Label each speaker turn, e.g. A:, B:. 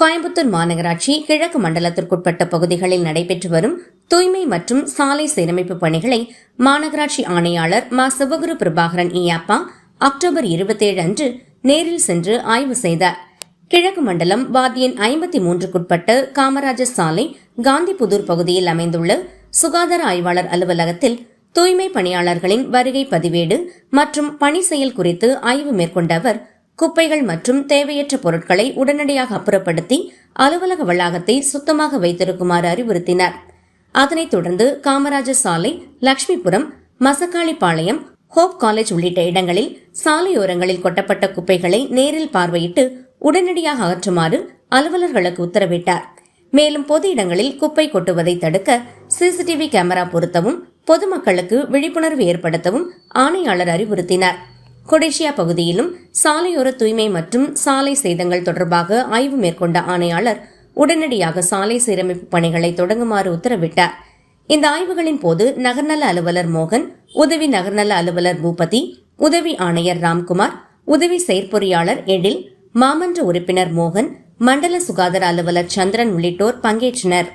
A: கோயம்புத்தூர் மாநகராட்சி கிழக்கு மண்டலத்திற்குட்பட்ட பகுதிகளில் நடைபெற்று வரும் தூய்மை மற்றும் சாலை சீரமைப்பு பணிகளை மாநகராட்சி ஆணையாளர் மா. சிவகுரு பிரபாகரன் இயாப்பா அக்டோபர் இருபத்தேழு அன்று நேரில் சென்று ஆய்வு செய்தார். கிழக்கு மண்டலம் வார்டியன் ஐம்பத்தி மூன்றுக்குட்பட்ட காமராஜர் சாலை காந்திபுதூர் பகுதியில் அமைந்துள்ள சுகாதார ஆய்வாளர் அலுவலகத்தில் தூய்மை பணியாளர்களின் வருகை பதிவேடு மற்றும் பணி செயல் குறித்து ஆய்வு மேற்கொண்ட அவர் குப்பைகள் மற்றும் தேவையற்ற பொருட்களை உடனடியாக அப்புறப்படுத்தி அலுவலக வளாகத்தை சுத்தமாக வைத்திருக்குமாறு அறிவுறுத்தினார். அதனைத் தொடர்ந்து காமராஜர் சாலை லட்சுமிபுரம் மசக்காளிப்பாளையம் ஹோப் காலேஜ் உள்ளிட்ட இடங்களில் சாலையோரங்களில் கொட்டப்பட்ட குப்பைகளை நேரில் பார்வையிட்டு உடனடியாக அகற்றுமாறு அலுவலர்களுக்கு உத்தரவிட்டார். மேலும் பொது இடங்களில் குப்பை கொட்டுவதை தடுக்க சிசிடிவி கேமரா பொருத்தவும் பொதுமக்களுக்கு விழிப்புணர்வு ஏற்படுத்தவும் ஆணையாளர் அறிவுறுத்தினார். கொடேஷியா பகுதியிலும் சாலையோர தூய்மை மற்றும் சாலை சேதங்கள் தொடர்பாக ஆய்வு மேற்கொண்ட ஆணையாளர் உடனடியாக சாலை சீரமைப்பு பணிகளை தொடங்குமாறு உத்தரவிட்டார். இந்த ஆய்வுகளின் போது நகர்நல அலுவலர் மோகன் உதவி நகர்நல அலுவலர் பூபதி உதவி ஆணையர் ராம்குமார் உதவி செயற்பொறியாளர் எழில் மாமன்ற உறுப்பினர் மோகன் மண்டல சுகாதார அலுவலர் சந்திரன் உள்ளிட்டோர் பங்கேற்றனர்.